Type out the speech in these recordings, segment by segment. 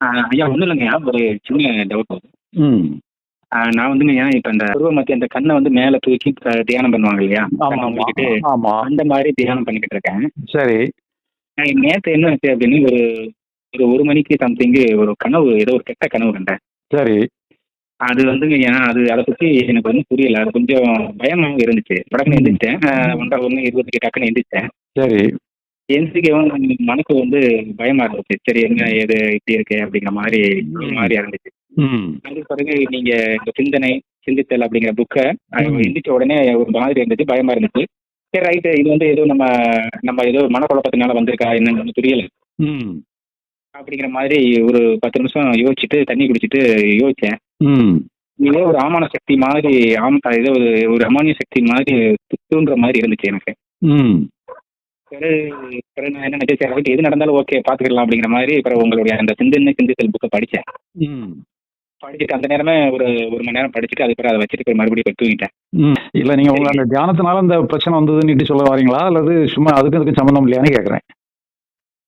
ஆ, ஐயா ஒன்றும் இல்லைங்கய்யா ஒரு சின்ன டவுட் ம். நான் வந்துங்கய்யா இப்போ இந்த பருவ மத்திய அந்த கண்ணை வந்து மேலே தூக்கி தியானம் பண்ணுவாங்க இல்லையா? ஆமாம் அந்த மாதிரி தியானம் பண்ணிக்கிட்டு இருக்கேன். சரி. நேற்று என்ன ஆச்சு அப்படின்னு ஒரு ஒரு ஒரு மணிக்கு சம்திங் ஒரு கனவு ஏதோ ஒரு கெட்ட கனவு கண்டேன். சரி. அது வந்துங்க ஏன்னா அது அதை பற்றி எனக்கு வந்து புரியல. அது கொஞ்சம் பயமாகவும் இருந்துச்சு. உடனே எந்திரிச்சிட்டேன் அஹ், ஒன்றரை ஒன்று இருபதுக்கு டக்குன்னு எந்திரிச்சிட்டேன் சரி. எந்திரிக்கவும் மனசு வந்து பயமா இருந்துச்சு. சரி என்ன ஏது இப்படி இருக்கு அப்படிங்கிற மாதிரி ஒரு மாதிரியா இருந்துச்சு அதுக்கு பிறகு நீங்க இந்த சிந்தனை சிந்தித்தல் அப்படிங்கிற புக்கை. எந்திரிச்ச உடனே ஒரு மாதிரி இருந்துச்சு பயமா இருந்துச்சு. சரி ரைட்டு இது வந்து ஏதோ நம்ம நம்ம ஏதோ மனக்குழப்பத்தினால வந்திருக்கா என்னன்னு புரியல. அப்படிங்கிற மாதிரி ஒரு பத்து நிமிஷம் யோசிச்சுட்டு தண்ணி குடிச்சிட்டு யோசிச்சேன். ஏதோ ஒரு ஆமான சக்தி மாதிரி ஆம் ஏதோ ஒரு ஒரு அமானிய சக்தி மாதிரி தூண்டுற மாதிரி இருந்துச்சு எனக்கு. பிறகு என்ன ரைட் எது நடந்தாலும் ஓகே பார்த்துக்கலாம் அப்படிங்கிற மாதிரி பிறகு உங்களுடைய அந்த சிந்தனை சிந்தித்தல் புக்கை படித்தேன் ம். படிச்சுட்டு அந்த நேரமே ஒரு ஒரு மணி நேரம் படிச்சுட்டு அதுக்கு பிறகு அதை வச்சுட்டு போய் மறுபடியும் போய் தூங்கிட்டேன். இல்லை நீங்கள் உங்களை அந்த தியானத்தினால இந்த பிரச்சனை வந்ததுன்னு சொல்ல வரீங்களா? அல்லது சும்மா அதுக்கு அதுக்கு சம்மந்தம் இல்லையான்னு கேட்குறேன்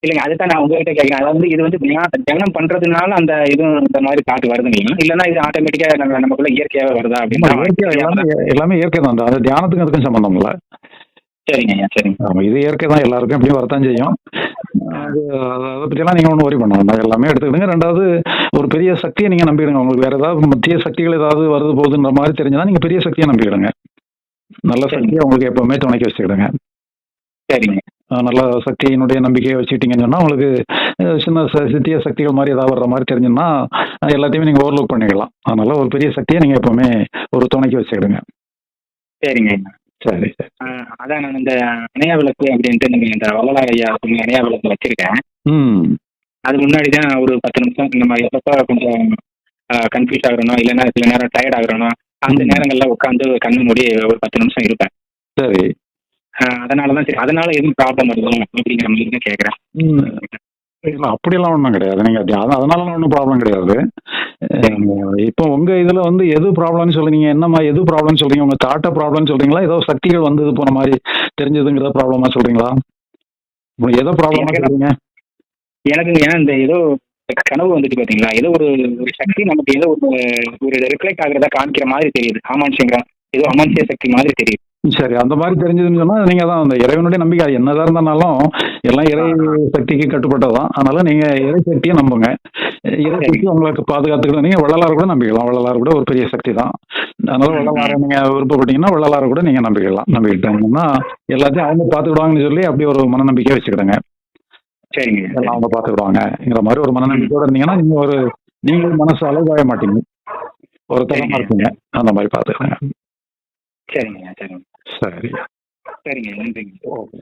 இல்லைங்க அதுதான் நான் உங்ககிட்ட கேட்குறேன் அதாவது வந்து இது வந்து தியா- தியானம் பண்றதுனால அந்த இதுவும் இந்த மாதிரி தாட் வருதுங்களா இல்லைன்னா இது ஆட்டோமேட்டிக்கா நம்ம நமக்குள்ள இயற்கையாவே வருதா அப்படின்னு எல்லாமே எல்லாமே இயற்கை தான் அது தியானத்துக்கும் அதுக்கும் சம்மந்தம் இல்லை. சரிங்க ஐயா சரிங்க. ஆமாம் இது இயற்கை தான் எல்லாருக்கும் எப்படியும் வரத்தான் செய்யும். அது அதை பற்றியெல்லாம் நீங்கள் ஒன்றும் worry பண்ண வேண்டாம் எல்லாமே எடுத்துக்கிடுங்க. ரெண்டாவது ஒரு பெரிய சக்தியை நீங்கள் நம்பிடுங்க. உங்களுக்கு வேறு ஏதாவது மத்திய சக்திகள் ஏதாவது வருது போகுதுன்ற மாதிரி தெரிஞ்சுதான் நீங்கள் பெரிய சக்தியை நம்பிடுங்க நல்ல. சக்தியை உங்களுக்கு எப்பவுமே துணைக்கி வச்சுக்கிடுங்க. சரிங்க. நல்ல சக்தியினுடைய நம்பிக்கையை வச்சுக்கிட்டீங்கன்னு சொன்னால் உங்களுக்கு சின்ன சித்திய சக்திகள் மாதிரி ஏதாவது வர்ற மாதிரி தெரிஞ்சுன்னா எல்லாத்தையுமே நீங்கள் ஓவர்லுக் பண்ணிக்கலாம். அதனால ஒரு பெரிய சக்தியை நீங்கள் எப்பவுமே ஒரு துணைக்கி வச்சுக்கிடுங்க. சரிங்க சரி. சரி அதான் நான் இந்த அணையா விளக்கு அப்படின்ட்டு நீங்க இந்த வள்ளலார் ஐயா சொன்ன அணையா விளக்கு வச்சிருக்கேன். ம். அது முன்னாடி தான் ஒரு பத்து நிமிஷம் நம்ம எப்பப்போ கொஞ்சம் கன்ஃபியூஸ் ஆகுறோம் இல்லைன்னா சில நேரம் டயர்ட் ஆகுறோம் அந்த. நேரங்கள்ல உட்காந்து கண்ணு மூடி ஒரு பத்து நிமிஷம் இருப்பேன். சரி. அதனால தான் சரி. அதனால எதுவும் ப்ராப்ளம் வருதும் அப்படிங்கிற மாதிரி தான் கேட்குறேன் இல்லை அப்படியெல்லாம் ஒன்றும் கிடையாது. நீங்கள் அது அதனால ஒன்றும் ப்ராப்ளம் கிடையாது. இப்போ உங்கள் இதில் வந்து எது ப்ராப்ளம்னு சொல்றீங்க? என்னம்மா எது ப்ராப்ளம்னு சொல்றீங்க? உங்கள் தாட்ட ப்ராப்ளம்னு சொல்றீங்களா? ஏதோ சக்திகள் வந்தது போன மாதிரி தெரிஞ்சதுங்கிற ப்ராப்ளமா சொல்றீங்களா? எதோ ப்ராப்ளமா சொல்றீங்க? எனக்கு ஏன் இந்த ஏதோ கனவு வந்துட்டு பாத்தீங்களா? ஏதோ ஒரு ஒரு சக்தி நமக்கு ஏதோ ஒரு ஒரு ரிஃப்ளெக்ட் ஆகுறதா காமிக்கிற மாதிரி தெரியுது. ஆமான்சிங்கிற ஏதோ அமானுஷ்ய சக்தி மாதிரி தெரியுது. சரி அந்த மாதிரி தெரிஞ்சதுன்னு சொன்னால் நீங்கள் தான் அந்த இறைவனுடைய நம்பிக்கை. என்னதான் இருந்தாலும் எல்லாம் இறை சக்திக்கு கட்டுப்பட்டது தான் அதனால நீங்கள் இறை சக்தியை நம்புங்க. இறை சக்தி உங்களுக்கு பாதுகாத்துக்கிட்டு நீங்கள் வள்ளலார் கூட நம்பிக்கலாம். வள்ளலார் கூட ஒரு பெரிய சக்தி தான். அதனால வள்ளலாரை நீங்கள் விருப்பப்பட்டீங்கன்னா வள்ளலாரை கூட நீங்கள் நம்பிக்கலாம். நம்பிக்கிட்டாங்கன்னா எல்லாத்தையும் அவங்க பார்த்துக்கிடுவாங்கன்னு சொல்லி அப்படி ஒரு மனநம்பிக்கை வச்சுக்கிடுங்க. சரிங்க. எல்லாம் அவங்க பார்த்துக்கிடுவாங்கிற மாதிரி ஒரு மனநம்பிக்கையோட இருந்தீங்கன்னா நீங்கள் ஒரு நீங்கள் மனசு அளவாய மாட்டீங்க. ஒரு தரமாக இருப்பீங்க. அந்த மாதிரி பார்த்துக்கோங்க. சரிங்க சரிங்க. சரி சரிங்க நன்றிங்க. ஓகே.